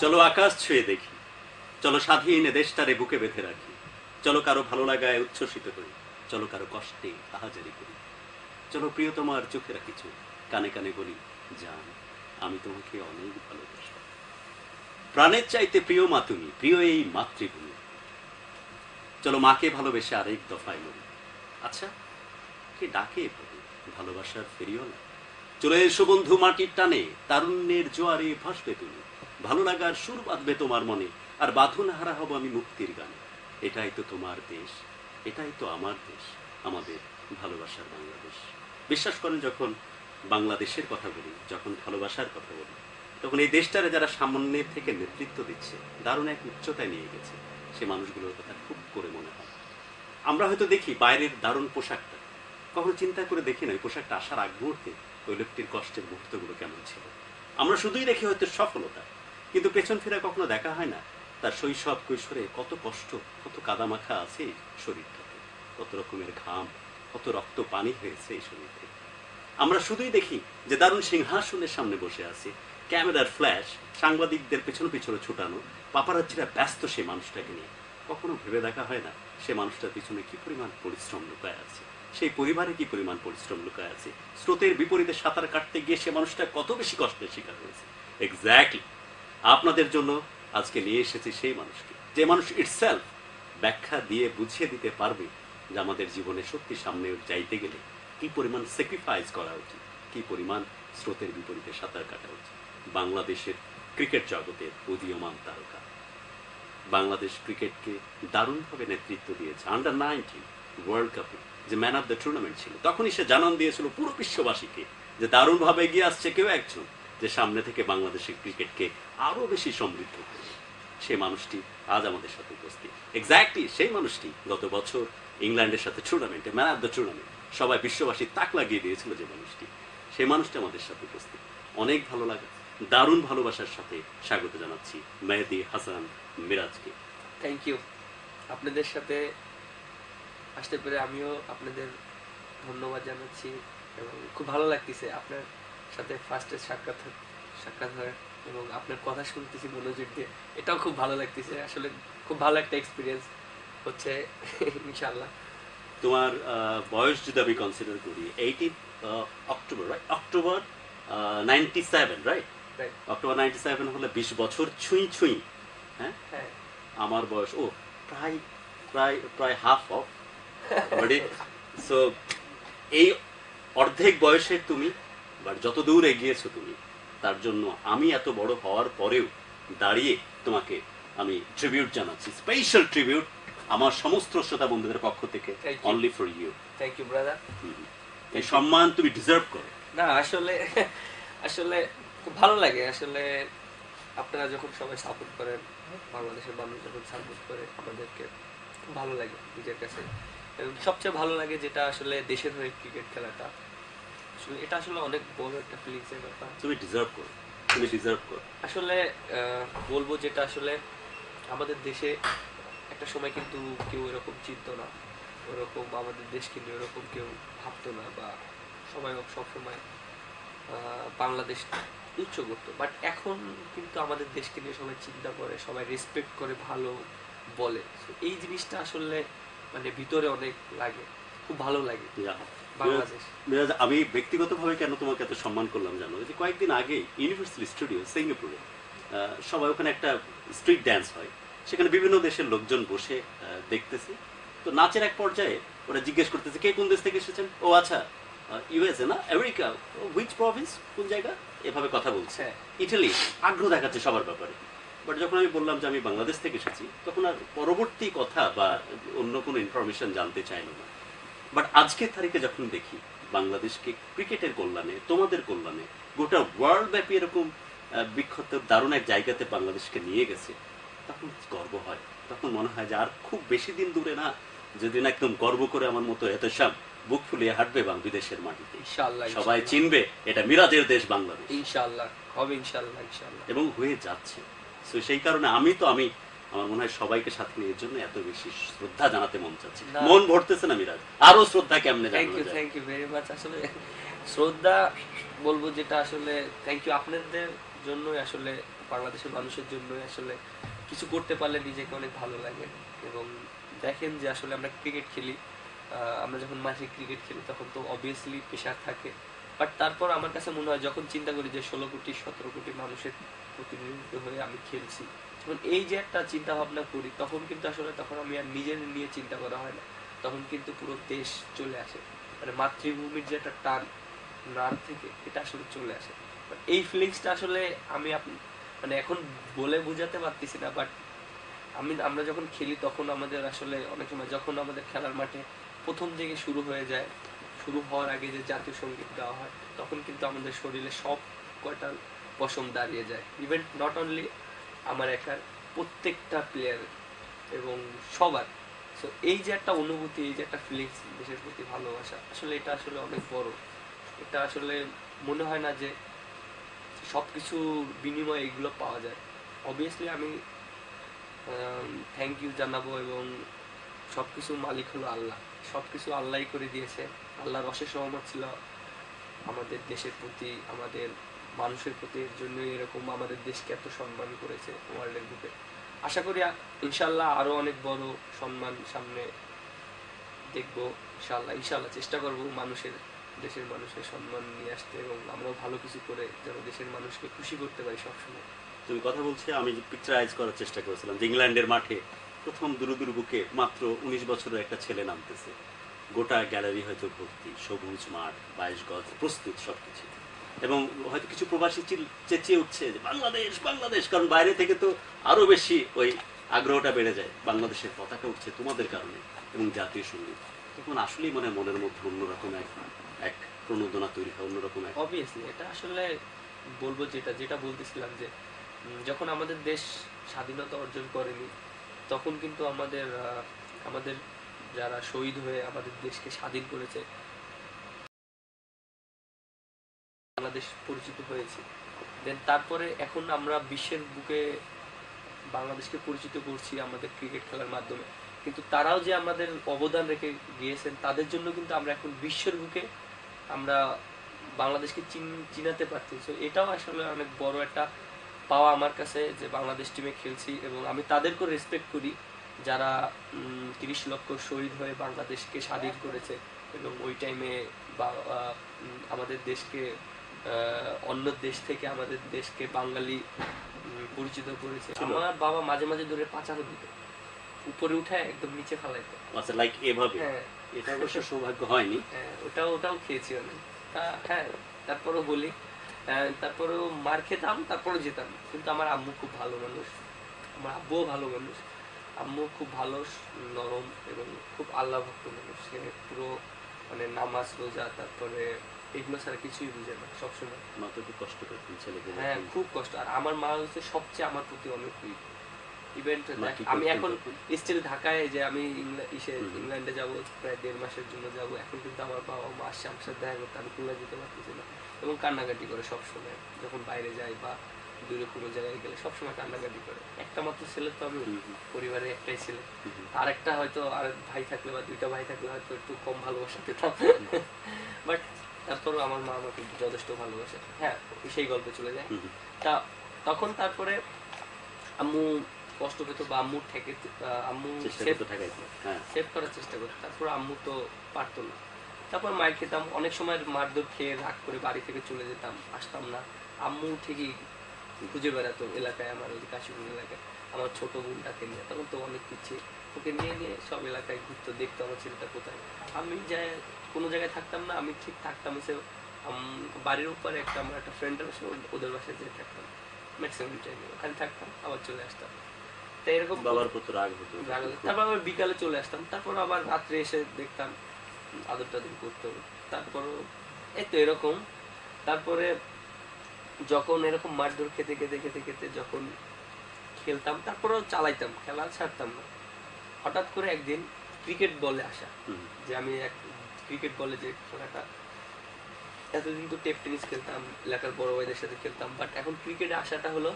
চলো আকাশ ছুঁয়ে দেখি। চলো স্বাধীন দেশটারে বুকে বেঁধে রাখি। চলো কারও ভালো লাগায় উচ্ছ্বসিত করি। চলো কারও কষ্টে আহাজারি করি। চলো প্রিয় তোমার চোখে রাখি চোখ কানে কানে বলি, জান, আমি তোমাকে অনেক ভালোবাসি। প্রাণের চাইতে প্রিয় মা তুমি, প্রিয় এই মাতৃভূমি। চলো মাকে ভালোবেসে আরেক দফায় মরি আচ্ছা কে ডাকে ভালোবাসার ফেরিওলা চলে এসো বন্ধু মাটির টানে, তারুণ্যের জোয়ারে ভাসবে তুমি। ভালো লাগার সুর বাঁধবে তোমার মনে, আর বাঁধন হারা হব আমি মুক্তির গানে। এটাই তো তোমার দেশ, এটাই তো আমার দেশ, আমাদের ভালোবাসার বাংলাদেশ। বিশ্বাস করেন, যখন বাংলাদেশের কথা বলি, যখন ভালোবাসার কথা বলি তখন এই দেশটারে যারা সামান্যের থেকে নেতৃত্ব দিচ্ছে, দারুণ এক উচ্চতায় নিয়ে গেছে। সে মানুষগুলোর কথা খুব করে মনে হয়। আমরা হয়তো দেখি বাইরের দারুণ পোশাকটা। কখনো চিন্তা করে দেখি না, ওই পোশাকটা আসার আগ মুহূর্তে ওই লোকটির কষ্টের মুহূর্তগুলো কেমন ছিল। আমরা শুধুই দেখি হয়তো সফলতা, কিন্তু পেছন ফিরে কখনো দেখা হয় না। তার শৈশব কৈশোরে কত কষ্ট, কত কাদামাখা আছে শরীরটাতে। কত রকমের ঘাম, কত রক্ত পানি হয়েছে এই শরীর থেকে আমরা শুধুই দেখি যে দারুণ সিংহাসনের সামনে বসে আছে ক্যামেরার ফ্ল্যাশ সাংবাদিকদের পেছনে পেছনে ছুটানো পাপারাচ্ছিরা ব্যস্ত সেই মানুষটাকে নিয়ে। কখনো ভেবে দেখা হয় না সে মানুষটার পিছনে কি পরিমাণ পরিশ্রম লুকায় আছে, সেই পরিবারে কি পরিমাণ পরিশ্রম লুকায় আছে, স্রোতের বিপরীতে সাঁতার কাটতে গিয়ে সে মানুষটা কত বেশি কষ্টের শিকার হয়েছে। এক্স্যাক্টলি আপনাদের জন্য আজকে নিয়ে এসেছি সেই মানুষকে, যে মানুষ ইটসেলফ ব্যাখ্যা দিয়ে বুঝিয়ে দিতে পারবে যে আমাদের জীবনে সত্যি সামনে যাইতে গেলে কি পরিমাণ স্যাক্রিফাইস করা উচিত, কি পরিমাণ স্রোতের বিপরীতে সাঁতার কাটা উচিত। বাংলাদেশের ক্রিকেট জগতের উদীয়মান তারকা। বাংলাদেশ ক্রিকেটকে দারুণভাবে নেতৃত্ব দিয়েছে আন্ডার নাইনটিন ওয়ার্ল্ড কাপে যে ম্যান অফ দ্য টুর্নামেন্ট ছিল। তখনই সে জানান দিয়েছিল পুরো বিশ্ববাসীকে যে দারুণভাবে এগিয়ে আসছে কেউ একজন যে সামনে থেকে বাংলাদেশের ক্রিকেটকে আরও বেশি সমৃদ্ধ করবে সে মানুষটি আজ আমাদের সাথে উপস্থিত। এক্স্যাক্টলি সেই মানুষটি গত বছর ইংল্যান্ডের সাথে টুর্নামেন্টে ম্যান অফ দ্য টুর্নামেন্ট সবাই বিশ্ববাসী তাক লাগিয়ে দিয়েছিল যে মানুষটি। সেই মানুষটি আমাদের সাথে উপস্থিত। অনেক ভালো লাগে দারুণ ভালোবাসার সাথে স্বাগত জানাচ্ছি মেহেদি হাসান মিরাজকে। থ্যাংক ইউ আপনাদের সাথে আসতে পেরে আমিও আপনাদের ধন্যবাদ জানাচ্ছি এবং খুব ভালো লাগতেছে আপনার সাথে ফার্স্টে সাক্ষাৎ সাক্ষাৎ হয় এবং আপনার কথা শুনতেছি মনোযোগ দিয়ে। এটাও খুব ভালো লাগতেছে। আসলে খুব ভালো একটা এক্সপিরিয়েন্স হচ্ছে ইনশাল্লাহ তোমার বয়স যদি আমি কনসিডার করি eighty October right October ninety seven right. October ninety seven হলে বিশ বছর ছুঁই ছুঁই হ্যাঁ? হ্যাঁ। আমার বয়স ও প্রায় প্রায় প্রায় হাফ অফ সো এই অর্ধেক বয়সের তুমি বাট যত দূর এগিয়েছো তুমি তার জন্য আমি এত বড় হওয়ার পরেও দাঁড়িয়ে তোমাকে আমি ট্রিবিউট জানাচ্ছি স্পেশাল ট্রিবিউট আমার সমস্ত শ্রোতা বন্ধুদের পক্ষ থেকে only for you thank you brother এই সম্মান তুমি ডিজার্ভ করো। না আসলে আসলে খুব ভালো লাগে। আসলে আপনারা যখন সবাই সাপোর্ট করেন বাংলাদেশের মানুষ যখন সাপোর্ট করে আমাদেরকে খুব ভালো লাগে নিজের কাছে। এবং সবচেয়ে ভালো লাগে যেটা আসলে দেশের হয়ে ক্রিকেট খেলাটা। আসলে এটা আসলে অনেক বড় একটা ফিলিংসের ব্যাপার। তুমি ডিজার্ভ করো তুমি ডিজার্ভ করো। আসলে আহ, বলব যেটা আসলে আমাদের দেশে একটা সময় কিন্তু কেউ এরকম চিনত না। ওরকম আমাদের দেশকে নিয়ে ওরকম কেউ ভাবতো না বা সবাই সবসময় বাংলাদেশ উচ্চ করতো। বাট এখন কিন্তু আমাদের দেশকে নিয়ে সবাই চিন্তা করে সবাই রেসপেক্ট করে ভালো বলে। এই জিনিসটা আসলে মানে ভিতরে অনেক লাগে খুব ভালো লাগে। বাংলাদেশ। মিরাজ, আমি ব্যক্তিগতভাবে কেন তোমাকে এত সম্মান করলাম জানো? যে কয়েকদিন আগে ইউনিভার্সাল স্টুডিও সিঙ্গাপুরে সবাই ওখানে একটা স্ট্রিট ড্যান্স হয়। সেখানে বিভিন্ন দেশের লোকজন বসে দেখতেছে। তো নাচের এক পর্যায়ে ওরা জিজ্ঞেস করতেছে কে কোন দেশ থেকে এসেছেন? ও আচ্ছা ইউএসএ না? আমেরিকা হুইচ প্রভিন্স কোন জায়গা? এভাবে কথা বলছে। হ্যাঁ। ইটালি আগ্রহ দেখাচ্ছে সবার ব্যাপারে। বাট যখন আমি বললাম যে আমি বাংলাদেশ থেকে এসেছি তখন আর পরবর্তী কথা বা অন্য কোনো ইনফরমেশন জানতে চাইলো না। বাট আজকের তারিখে যখন দেখি বাংলাদেশকে ক্রিকেটের কল্যাণে তোমাদের কল্যাণে গোটা ওয়ার্ল্ড ব্যাপী এরকম বিখ্যাত দারুণ এক জায়গাতে বাংলাদেশকে নিয়ে গেছে তখন গর্ব হয়। তখন মনে হয় যে আর খুব বেশি দিন দূরে না যেদিন একদম গর্ব করে আমার মতো এত সব বুক ফুলিয়ে হাঁটবে বাং বিদেশের মাটিতে। ইনশাআল্লাহ সবাই চিনবে এটা মিরাজের দেশ বাংলাদেশ। ইনশাআল্লাহ হবে ইনশাআল্লাহ ইনশাআল্লাহ। এবং হয়ে যাচ্ছে। তো সেই কারণে আমি তো আমি আমার মনে হয় সবাইকে সাথে নিয়ে জন্য এত বেশি শ্রদ্ধা জানাতে মন চাচ্ছে। মন ভরতেছে না মিরাজ। আরও শ্রদ্ধা কেমনে thank you thank you very much আসলে শ্রদ্ধা বলব যেটা আসলে থ্যাংক ইউ আপনাদের জন্যই আসলে বাংলাদেশের মানুষের জন্যই। আসলে কিছু করতে পারলে নিজেকে অনেক ভালো লাগে। এবং দেখেন যে আসলে আমরা ক্রিকেট খেলি। আমরা যখন মাঠে ক্রিকেট খেলি, তখন তো অবভিয়াসলি প্রেশার থাকে। বাট তারপর আমার কাছে মনে হয়, যখন চিন্তা করি যে ষোলো কোটি, সতেরো কোটি মানুষের প্রতিনিধিত্ব হয়ে আমি খেলছি, যখন এই যে একটা চিন্তা ভাবনা করি, তখন কিন্তু আসলে তখন আমি আর নিজের নিয়ে চিন্তা করা হয় না। তখন কিন্তু পুরো দেশ চলে আসে। মানে মাতৃভূমির যে একটা টান, নার থেকে এটা আসলে চলে আসে। এই ফিলিংসটা আসলে আমি মানে এখন বলে বোঝাতে পারতেছি না বাট আমি, আমরা যখন খেলি, তখন আমাদের আসলে অনেক সময়, যখন আমাদের খেলার মাঠে প্রথম থেকে শুরু হয়ে যায়, শুরু হওয়ার আগে যে জাতীয় সংগীত গাওয়া হয়, তখন কিন্তু আমাদের শরীরে সব কয়টা পশম দাঁড়িয়ে যায়। ইভেন নট অনলি আমার একার, প্রত্যেকটা প্লেয়ার এবং সবার। সো এই যে একটা অনুভূতি, এই যে একটা ফিলিংস দেশের প্রতি ভালোবাসা, আসলে এটা আসলে অনেক বড়। এটা আসলে মনে হয় না যে সব কিছুর বিনিময়ে এগুলো পাওয়া যায়। অবভিয়াসলি আমি থ্যাংক ইউ জানাব এবং সব কিছুর মালিক হলো আল্লাহ। সব কিছু আল্লাহই করে দিয়েছে। আল্লাহর অশেষ রহমত ছিল আমাদের দেশের প্রতি, আমাদের মানুষের প্রতি। এর জন্যই এরকম আমাদের দেশকে এত সম্মান করেছে ওয়ার্ল্ডের বুকে। আশা করি ইনশাল্লাহ আরও অনেক বড় সম্মান সামনে দেখব ইনশাল্লাহ ইনশাল্লাহ চেষ্টা করব মানুষের, দেশের মানুষের সম্মান নিয়ে আসতে এবং আমরাও ভালো কিছু করে যেন দেশের মানুষকে খুশি করতে পারি সবসময়। তুমি কথা বলছে, আমি পিকচারাইজ করার চেষ্টা করেছিলাম যে ইংল্যান্ডের মাঠে। প্রথম দুরু দুরু বুকে মাত্র উনিশ বছরের একটা ছেলে নামতেছে। গোটা গ্যালারি হয়তো ভর্তি, সবুজ মাঠ, বাইশ গজ, প্রস্তুত সবকিছু। এবং হয়তো কিছু প্রবাসী চেঁচিয়ে উঠছে যে, বাংলাদেশ বাংলাদেশ! কারণ বাইরে থেকে তো আরও বেশি ওই আগ্রহটা বেড়ে যায়। বাংলাদেশের পতাকা উঠছে তোমাদের কারণে এবং জাতীয় সংগীত। তখন আসলেই মানে মনের মধ্যে অন্যরকম এক এক প্রণোদনা তৈরি হয়, অন্যরকম এক অবভিয়াসলি এটা আসলে বলব যেটা যেটা বলতেছিলাম যে যখন আমাদের দেশ স্বাধীনতা অর্জন করেনি তখন কিন্তু আমাদের আমাদের যারা শহীদ হয়ে আমাদের দেশকে স্বাধীন করেছে, বাংলাদেশ পরিচিত হয়েছে। দেন তারপরে এখন আমরা বিশ্বের বুকে বাংলাদেশকে পরিচিত করছি আমাদের ক্রিকেট খেলার মাধ্যমে। কিন্তু তারাও যে আমাদের অবদান রেখে গিয়েছেন, তাদের জন্য কিন্তু আমরা এখন বিশ্বের বুকে আমরা বাংলাদেশকে চিন- চিনাতে পারছি। এটাও আসলে অনেক বড় একটা পাওয়া আমার কাছে যে বাংলাদেশ টিমে খেলছি এবং আমি তাদেরকেও রেসপেক্ট করি যারা তিরিশ লক্ষ শহীদ হয়ে বাংলাদেশকে স্বাধীন করেছে এবং ওই টাইমে আমাদের দেশকে অন্য দেশ থেকে আমাদের দেশকে বাঙালি পরিচিত করেছে। আমার বাবা মাঝে মাঝে ধরে পাচারও দিত। উপরে উঠায় একদম নিচে ফেলাইতো। আচ্ছা লাইক এভাবে? হ্যাঁ। এটা অবশ্য সৌভাগ্য হয়নি। হ্যাঁ, ওটাও ওটাও খেয়েছি অনেক হ্যাঁ তারপরও বলি তারপরেও মার খেতাম তারপরে যেতাম। কিন্তু আমার আম্মু খুব ভালো মানুষ। আমার আব্বুও ভালো মানুষ। আম্মু খুব ভালো নরম এবং খুব আল্লাহ ভক্ত মানুষ। সে পুরো মানে নামাজ রোজা তারপরে এগুলো ছাড়া কিছুই বুঝে না সবসময়। মা তো খুব কষ্ট করতেন ছেলেকে হ্যাঁ খুব কষ্ট। আর আমার মা হচ্ছে সবচেয়ে আমার প্রতি অনেক ইভেন্ট আমি এখন স্টিল ঢাকায় যে আমি ইসে ইংল্যান্ডে যাব প্রায় দেড় মাসের জন্য যাব। এখন কিন্তু আমার বাবা মা আসছে আমার সাথে দেখা করতে। আমি খুলনা যেতে পারতেছি না। এবং কান্নাকাটি করে সবসময়। যখন বাইরে যাই বা দূরে কোনো জায়গায় গেলে সবসময় কান্নাকাটি করে। একটা মাত্র ছেলে তো আমি পরিবারে একটাই ছেলে। আর একটা হয়তো আর ভাই থাকলে বা দুইটা ভাই থাকলে হয়তো একটু কম ভালোবাসা পেতাম। বাট তারপরেও আমার মা আমাকে যথেষ্ট ভালোবাসে। হ্যাঁ সেই গল্পে চলে যায়। তা তখন তারপরে আম্মু কষ্ট পেত বা আম্মু ঠেকে আম্মু সেভ হ্যাঁ। সেভ করার চেষ্টা করতো তারপর আম্মু তো পারতো না। তারপর মার খেতাম অনেক সময় মারধর খেয়ে রাগ করে বাড়ি থেকে চলে যেতাম আসতাম না। আম্মু ঠিকই খুঁজে বেড়াতো এলাকায় আমার ওই কাশিপুর এলাকায়। আমার ছোট বোনটাকে নিয়ে তখন তো অনেক পিছিয়ে ওকে নিয়ে নিয়ে সব এলাকায় ঘুরতো দেখতো আমার ছেলেটা কোথায়। আমি যাই কোনো জায়গায় থাকতাম না আমি ঠিক থাকতাম আম- বাড়ির উপরে একটা আমার একটা ফ্রেন্ডের বাসা ওর- ওদের বাসায় যেয়ে থাকতাম। ম্যাক্সিমাম টাইমে ওখানে থাকতাম আবার চলে আসতাম। তো এরকম বাবার প্রতি রাগ হতো। রাগ হতো। তারপর আবার বিকালে চলে আসতাম। তারপর আবার রাত্রে এসে দেখতাম আদর টাদর করতো তারপরও এই তো এরকম। তারপরে যখন এরকম মারধর খেতে খেতে খেতে খেতে যখন খেলতাম তারপরেও চালাইতাম। খেলা ছাড়তাম না। হঠাৎ করে একদিন ক্রিকেট বলে আসা। যে আমি এক ক্রিকেট বলে যে খেলাটা এতদিন তো টেপ টেনিস খেলতাম এলাকার বড় ভাইদের সাথে খেলতাম। বাট এখন ক্রিকেটে আসাটা হলো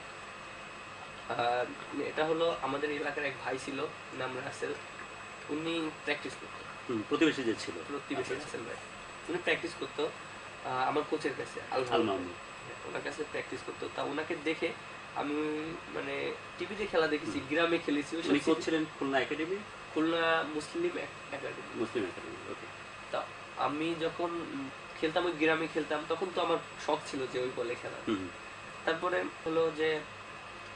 এটা হলো আমাদের এলাকার এক ভাই ছিল নাম রাসেল। উনি প্র্যাকটিস করতো। প্রতিবেশী যে ছিল। প্রতিবেশী আচ্ছা, রাসেল ভাই। উনি প্র্যাকটিস করতো আমার কোচের কাছে। মামুন। ওনার কাছে প্র্যাকটিস করতো। তা ওনাকে দেখে আমি মানে টিভিতে খেলা দেখেছি গ্রামে খেলেছি। উনি কোচ ছিলেন Khulna academy? Khulna Muslim academy. Muslim academy okay তা আমি যখন খেলতাম ওই গ্রামে খেলতাম তখন তো আমার শখ ছিল যে ওই বলে খেলা তারপরে হলো যে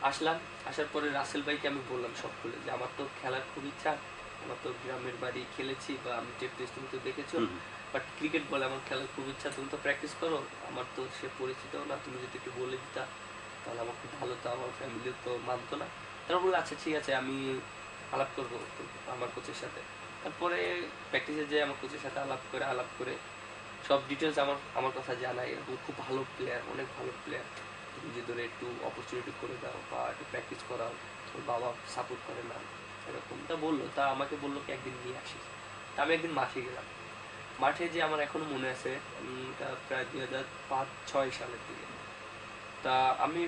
আসলাম আসার পরে রাসেল ভাইকে আমি বললাম সব খুলে যে আমার তো খেলার খুব ইচ্ছা আমার তো গ্রামের বাড়ি খেলেছি বা আমি টেস্ট তুমি তো দেখেছ বাট ক্রিকেট বলে আমার খেলার খুব ইচ্ছা তুমি তো প্র্যাকটিস করো আমার তো সে পরিচিত না তুমি যদি একটু বলে দিতা তাহলে আমার খুব ভালো তো আমার ফ্যামিলি তো মানতো না। তারপর বলল আচ্ছা ঠিক আছে আমি আলাপ করব আমার কোচের সাথে। তারপরে প্র্যাকটিসে যে আমার কোচের সাথে আলাপ করে আলাপ করে সব ডিটেলস আমার আমার কথা জানাই এরকম খুব ভালো প্লেয়ার অনেক ভালো প্লেয়ার ওরে একটু অপরচুনিটি করে দাও বা একটু প্র্যাকটিস করাও ওর বাবা সাপোর্ট করে না এরকম। তা বলল তা আমাকে বলল কি একদিন নিয়ে আসিস। তা আমি একদিন মাঠে গেলাম। মাঠে যে আমার এখনও মনে আছে প্রায় দুই হাজার পাঁচ ছয় সালের দিকে। তা আমি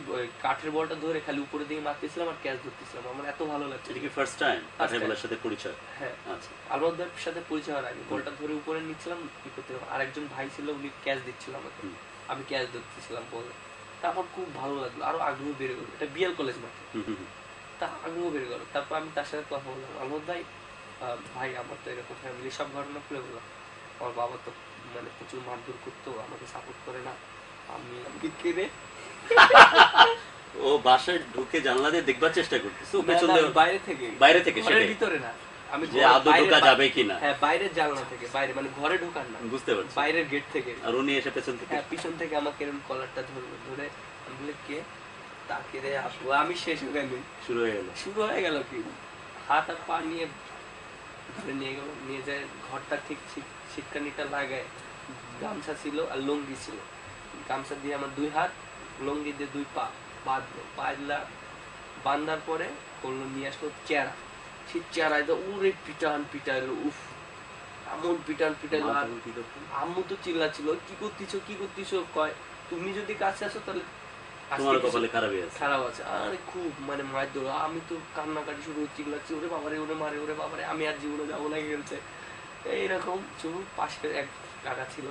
কাঠের বলটা ধরে খালি উপরের দিকে মারতেছিলাম আর ক্যাচ ধরতেছিলাম। আমার এত ভালো লাগছে। এটা কি ফার্স্ট টাইম. কাঠের সাথে পরিচয়? হ্যাঁ। আচ্ছা। আলমদার সাথে পরিচয় হওয়ার আগে বলটা ধরে উপরে নিচ্ছিলাম কি করতে আরেকজন ভাই ছিল উনি ক্যাচ দিচ্ছিল আমাকে। আমি ক্যাচ ধরতেছিলাম বলে। তা আমার খুব ভালো লাগল আরও আগ্রহ বেড়ে গেলো। এটা বিএল কলেজ মাঠে। তা আগ্রহ বেড়ে গেলো। তারপর আমি তার সাথে কথা বললাম আলমদ ভাই ভাই আমার তো এরকম ফ্যামিলি সব ঘটনা খুলে বললাম। আমার বাবা তো মানে প্রচুর মারধর করতো আমাকে সাপোর্ট করে না। আমি কেঁদে ও বাসায় ঢুকে জানলা দিয়ে দেখবার চেষ্টা করতেছে বাইরে থেকে বাইরে থেকে সেটাই। ভিতরে না। আমি যে আদৌ ঢোকা যাবে কিনা? হ্যাঁ বাইরের জানলা থেকে বাইরে মানে ঘরে ঢোকার না। বুঝতে পারছি। বাইরের গেট থেকে। আর উনি এসে পেছন থেকে? হ্যাঁ পিছন থেকে আমাকে এরকম কলারটা ধরলো ধরে আমি বলি কে? তাকে আসব। আমি শেষ হয়ে গেল শুরু হয়ে গেল? শুরু হয়ে গেল কি? হাত আর পা নিয়ে ধরে নিয়ে গেল নিয়ে যায় ঘরটা ঠিক ছিটকানিটা লাগায়। গামছা ছিল আর লুঙ্গি ছিল। গামছা দিয়ে আমার দুই হাত লুঙ্গি দিয়ে দুই পা বাঁধলো। বাঁধলা বান্ধার পরে করল নিয়ে আসলো চেয়ারা উড়ে পিটান পিটাইলো উফ এমন পিটান পিটাইলো আর? আম্মু তো চিল্লাচ্ছিল কি করতেছো কি করতেছো? কয় তুমি যদি কাছে আসো তাহলে তোমার কপালে খারাপই আছে। খারাপ আছে। আরে খুব মানে আমি তো কান্নাকাটি শুরু চিল্লাচ্ছি ওরে বাবারে ওরে মারে ওরে বাবারে আমি আর জীবনে যাব না খেলছে এইরকম শুরু পাশে এক কাকা ছিল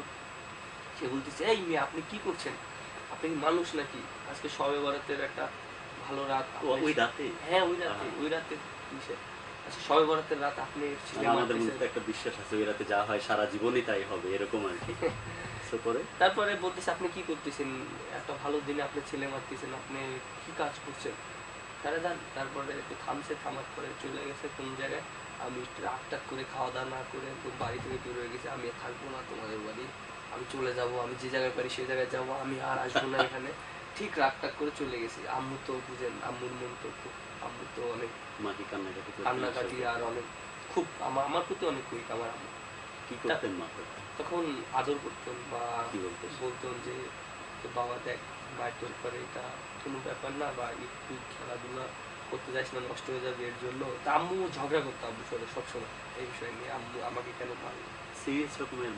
সে বলতেছে এই মেয়ে আপনি কি করছেন? আপনি মানুষ নাকি? আজকে সবে বরাতের একটা ভালো রাত ওই রাতে? হ্যাঁ ওই রাতে ওই রাতে আচ্ছা সবে বরাতের রাত আপনি আমাদের মধ্যে একটা বিশ্বাস আছে ওই রাতে যা হয় সারা জীবনই তাই হবে এরকম আর কি। পরে? তারপরে বলতেছে আপনি কি করতেছেন? একটা ভালো দিনে আপনি ছেলে মারতেছেন আপনি কি কাজ করছেন? তারা যান তারপরে একটু থামছে থামার পরে চলে গেছে কোন জায়গায়। আমি রাগ টাক করে খাওয়া দাওয়া না করে বাড়ি থেকে বের হয়ে গেছে। আমি থাকব না তোমাদের বাড়ি। আমি চলে যাব আমি যে জায়গায় পারি সেই জায়গায় যাব আমি আর আসব না এখানে। ঠিক রাগ টাক করে চলে গেছি। আম্মু তো বুঝেন আম্মুর মন তো খুব আম্মু তো অনেক মাকে কান্নাকাটি করতেন কান্নাকাটি আর অনেক খুব আমার আমার প্রতি অনেক কুইক আমার আম্মু কি করতেন মা তখন? আদর করতেন বা কি বলতেন? বলতেন যে যে বাবা দেখ মায়ের তোর করে এটা কোনো ব্যাপার না বা একটু খেলাধুলা করতে যাস না নষ্ট হয়ে যাবে এর জন্য তা আম্মু ঝগড়া করতো আম্মুর সাথে সবসময় এই বিষয় নিয়ে আম্মু আমাকে কেন মারলো সিরিয়াস রকমের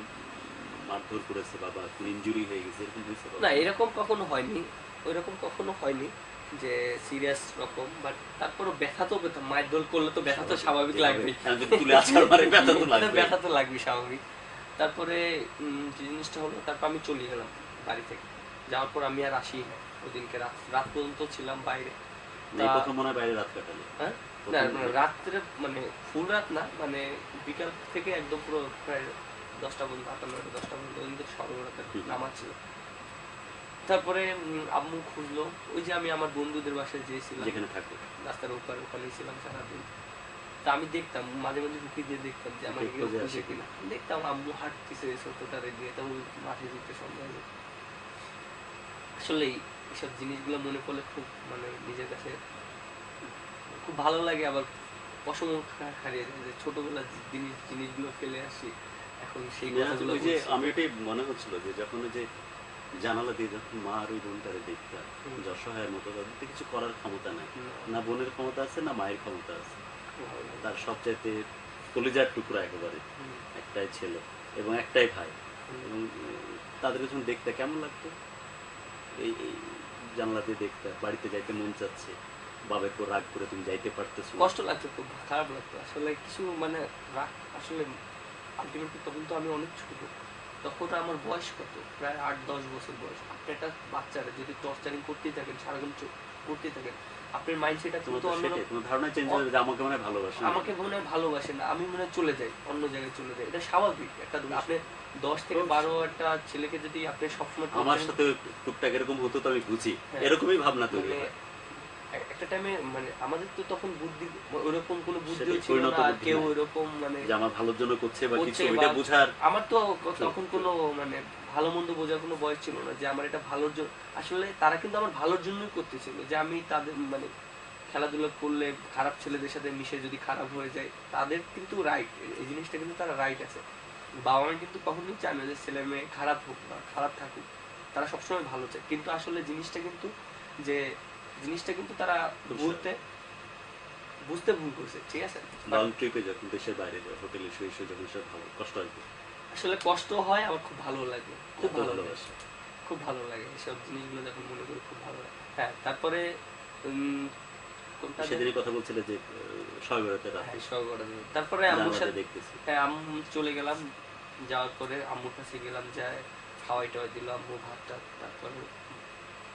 মারধর করেছে বাবা কোন ইনজুরি হয়ে গেছে এরকম হয়েছে বাবা? না এরকম কখনো হয়নি ওই রকম কখনো হয়নি যে সিরিয়াস রকম বাট তারপরও ব্যথা তো মায়ের দোল করলে তো ব্যথা তো স্বাভাবিক তুলে ব্যথা তো লাগবে ব্যথা তো লাগবে স্বাভাবিক। তারপরে যে জিনিসটা হলো তারপর আমি চলে গেলাম বাড়ি থেকে। যাওয়ার পর আমি আর আসি না ওদিনকে রাত রাত পর্যন্ত ছিলাম বাইরে। প্রথম মনে হয় বাইরে রাত কাটালে। হ্যাঁ? না রাত্রে মানে ফুল রাত না মানে বিকাল থেকে একদম পুরো প্রায় দশটা পর্যন্ত আটটা নয়টা দশটা পর্যন্ত সর্বরাতের নামাজ ছিল। তারপরে আম্মু খুঁজলো। ওই যে আমি আমার বন্ধুদের বাসায় যেয়েছিলাম। যেখানে থাকে। রাস্তার ওপারে ওখানেই ছিলাম সারাদিন। তা আমি দেখতাম মাঝে মাঝে ঢুকি দিয়ে দেখতাম যে আমার কেউ খুঁজে কিনা। দেখতাম আম্মু হাঁটতেছে সত্যটা রেডি তখন মাঠে যেতে সন্ধ্যা হয়ে যেত। আসলেই জিনিসগুলো মনে পড়লে খুব মানে নিজের কাছে খুব ভালো লাগে। আবার অসম হারিয়ে যায়। যে ছোটবেলার জিনিস জিনিসগুলো ফেলে আসি এখন সেই কথাগুলো যে আমি ওটাই মনে হচ্ছিল যে যখন যে জানালা দিয়ে যখন মা আর ওই বোনটারে দেখতাম হুম। যে অসহায়ের মতো তাদের তো কিছু করার ক্ষমতা নাই। না বোনের ক্ষমতা আছে না মায়ের ক্ষমতা আছে। তার সবচাইতে কলিজার টুকরা একেবারে একটাই ছেলে এবং একটাই ভাই। এবং তাদের যখন দেখতে কেমন লাগতো? এই এই জানলা দিয়ে দেখতে বাড়িতে যাইতে মন চাচ্ছে বাবার পর রাগ করে তুমি যাইতে পারতেছো কষ্ট লাগতো খুব খারাপ লাগতো। আসলে কিছু মানে রাগ আসলে আলটিমেটলি তখন তো আমি অনেক ছোট। তখন আমার বয়স কত? প্রায় আট দশ বছর বয়স। আপনি একটা বাচ্চারা যদি টর্চারিং করতেই থাকেন চো- করতেই থাকেন আপনার মাইন্ডসেট তোমার কিন্তু ধারণা চেঞ্জ আমাকে মনে হয় ভালোবাসে না। আমাকে মনে হয় ভালোবাসে না। আমি মনে চলে যাই অন্য জায়গায় চলে যাই। এটা স্বাভাবিক। একটা আপনি দশ থেকে বারো একটা ছেলেকে যদি আপনি সবসময় আমার সাথে টুকটাক এরকম হতো তো আমি বুঝি। হ্যাঁ। এরকমই ভাবনা তৈরি মানে হয়। একটা টাইমে মানে আমাদের তো তখন বুদ্ধি ওরকম কোনো বুদ্ধিও ছিল না কেউ ওরকম মানে যে আমার ভালোর জন্য করছে বা কিছু ওইটা বুঝার আমার তো তখন কোনো মানে ভালো মন্দ বোঝার কোনো বয়স ছিল না যে আমার এটা ভালোর জন্য আসলে তারা কিন্তু আমার ভালোর জন্যই করতেছিল যে আমি তাদের মানে খেলাধুলা করলে খারাপ ছেলেদের সাথে মিশে যদি খারাপ হয়ে যায় তাদের কিন্তু রাইট এই জিনিসটা কিন্তু তারা রাইট আছে। বাবা মা কিন্তু কখনোই চায় না যে ছেলে মেয়ে খারাপ হোক বা খারাপ থাকুক তারা সবসময় ভালো চায়। কিন্তু আসলে জিনিসটা কিন্তু যে জিনিসটা কিন্তু তারা বুঝতে বুঝতে ভুল করছে ঠিক আছে? লং ট্রিপে যখন দেশের বাইরে যায় হোটেলে শুয়ে শুয়ে যখন সব ভালো কষ্ট হয়। আসলে কষ্ট হয় আমার খুব ভালো লাগে। খুব ভালো লাগে। খুব ভালো লাগে এসব জিনিসগুলো যখন মনে করি খুব ভালো লাগে। হ্যাঁ তারপরে? সেদিনই কথা বলছিলে যে রাত। হ্যাঁ দিন। তারপরে আম্মুর সাথে দেখতেছি। হ্যাঁ আম্মু চলে গেলাম যাওয়ার পরে আম্মুর কাছে গেলাম যায় খাওয়াই টাওয়াই দিল আম্মু ভাতটা তারপরে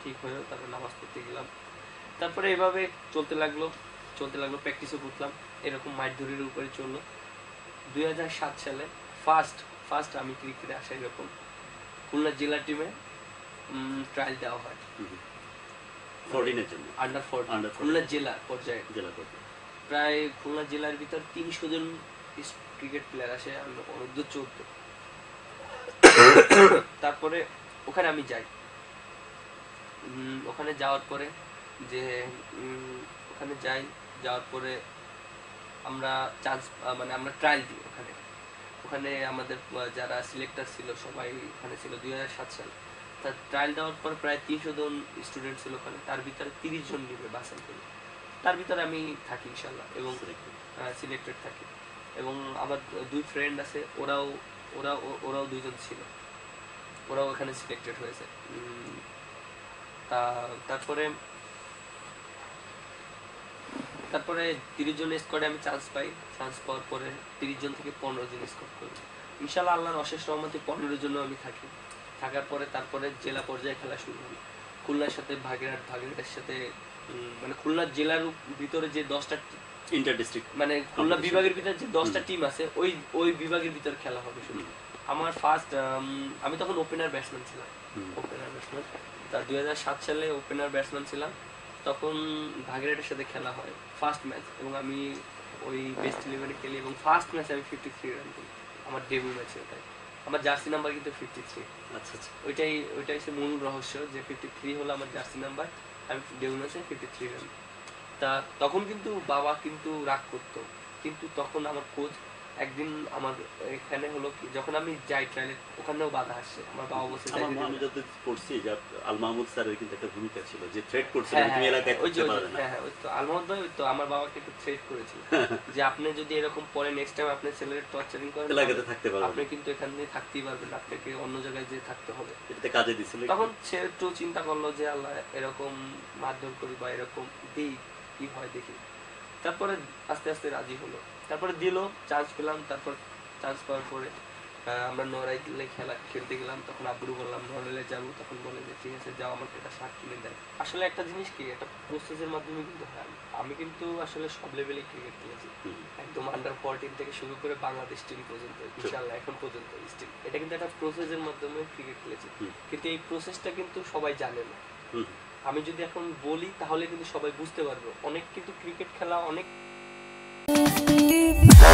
ঠিক হয়ে তারপরে নামাজ পড়তে গেলাম। তারপরে এভাবে চলতে লাগল চলতে লাগল প্র্যাকটিসও করলাম এরকম মাইট উপরে চলল। দুই সাত সালে ফার্স্ট ফার্স্ট আমি ক্রিকেটে আসা এরকম। খুলনা জেলা টিমে ট্রায়াল দেওয়া হয়। ফোরটিনের জন্য? আন্ডার ফোর Under 14 খুলনা জেলা পর্যায়ে। জেলা পর্যায়ে। প্রায় খুলনা জেলার ভিতর তিনশো জন ক্রিকেট প্লেয়ার আসে অনূর্ধ্ব চোদ্দ। তারপরে ওখানে আমি যাই। ওখানে যাওয়ার পরে যে ওখানে যাই যাওয়ার পরে আমরা চান্স মানে আমরা ট্রায়াল দিই ওখানে। ওখানে আমাদের যারা সিলেক্টার ছিল সবাই ওখানে ছিল দুই হাজার সাত সালে। তার ট্রায়াল দেওয়ার পর প্রায় তিনশো জন স্টুডেন্ট ছিল ওখানে। তার ভিতরে তিরিশ জন নিবে বাছাই করে তার ভিতরে আমি থাকি ইনশাল্লাহ এবং সিলেক্টেড থাকি। এবং আমার দুই ফ্রেন্ড আছে ওরাও ওরাও ওরাও দুইজন ছিল। ওরাও এখানে সিলেক্টেড হয়েছে। তা তারপরে তারপরে তিরিশ জন স্কোয়াডে আমি চান্স পাই। চান্স পাওয়ার পরে তিরিশ জন থেকে পনেরো জন স্কোয়াড করি। ইনশাল্লাহ আল্লাহর অশেষ রহমতে পনেরো জন্য আমি থাকি। থাকার পরে তারপরে জেলা পর্যায়ে খেলা শুরু হলো। খুলনার সাথে ভাগেরহাট ভাগেরহাটের সাথে মানে খুলনা জেলার ভিতরে যে দশটা ইন্টার ডিস্ট্রিক্ট মানে খুলনা বিভাগের ভিতরে যে দশটা টিম আছে ওই ওই বিভাগের ভিতরে খেলা হবে শুধু। আমার ফার্স্ট আমি তখন ওপেনার ব্যাটসম্যান ছিলাম। ওপেনার ব্যাটসম্যান তা দুই হাজার সাত সালে ওপেনার ব্যাটসম্যান ছিলাম। তখন ভাগেরহাটের সাথে খেলা হয় ফার্স্ট ম্যাচ এবং আমি ওই বেস্ট ইলেভেনে খেলি এবং ফার্স্ট ম্যাচে আমি ফিফটি থ্রি রান করি। আমার ডেবিউ ম্যাচে ওটাই। আমার জার্সি নাম্বার কিন্তু ফিফটি থ্রি আচ্ছা আচ্ছা। ওইটাই ওইটাই হচ্ছে মূল রহস্য যে ফিফটি থ্রি হলো আমার জার্সি নাম্বার আমি ডেবিউ ম্যাচে ফিফটি থ্রি রান তা তখন কিন্তু বাবা কিন্তু রাগ করতো। কিন্তু তখন আমার কোচ একদিন আমার এখানে হলো কি যখন আমি যাই ট্রায়ালে ওখানেও বাধা আসছে আমার বাবা বলছে আমার যাইতে আমি যত পড়ছি যে আল মাহমুদ স্যারের কিন্তু একটা ভূমিকা ছিল যে থ্রেট করছিল হ্যাঁ, তুমি হ্যাঁ, এলাকায় ওই পারবে না। হ্যাঁ, হ্যাঁ, ওই তো আলমদ ভাই ওই তো আমার বাবাকে একটু থ্রেট করেছিল যে আপনি যদি এরকম পরে নেক্সট টাইম আপনি ছেলের টর্চারিং করেন এলাকাতে থাকতে পারবে আপনি। কিন্তু এখানে থাকতেই পারবেন আপনাকে অন্য জায়গায় যেয়ে থাকতে হবে। এটাতে কাজে দিছিল তখন সে একটু চিন্তা করল যে আল্লাহ এরকম মারধর করি বা এরকম দিই কি হয় দেখি। তারপরে আস্তে আস্তে রাজি হলো। তারপরে দিল চান্স পেলাম তারপর চান্স পাওয়ার পরে আমরা নড়াইলে খেলা খেলতে গেলাম তখন আব্বুরু বললাম নড়াইলে যাব। তখন বলে যে ঠিক আছে যাও আমাকে একটা শার্ট কিনে দেয় আসলে একটা জিনিস কি একটা প্রসেসের মাধ্যমে কিন্তু হয়। আমি- আমি কিন্তু আসলে সব লেভেলে ক্রিকেট খেলেছি। একদম আন্ডার ফোরটিন থেকে শুরু করে বাংলাদেশ টিম পর্যন্ত ইনশাল্লাহ এখন পর্যন্ত স্টিল এটা কিন্তু একটা প্রসেসের মাধ্যমে ক্রিকেট খেলেছি। কিন্তু এই প্রসেসটা কিন্তু সবাই জানে না। আমি যদি এখন বলি তাহলে কিন্তু সবাই বুঝতে পারবে। অনেক কিন্তু ক্রিকেট খেলা অনেক Yeah.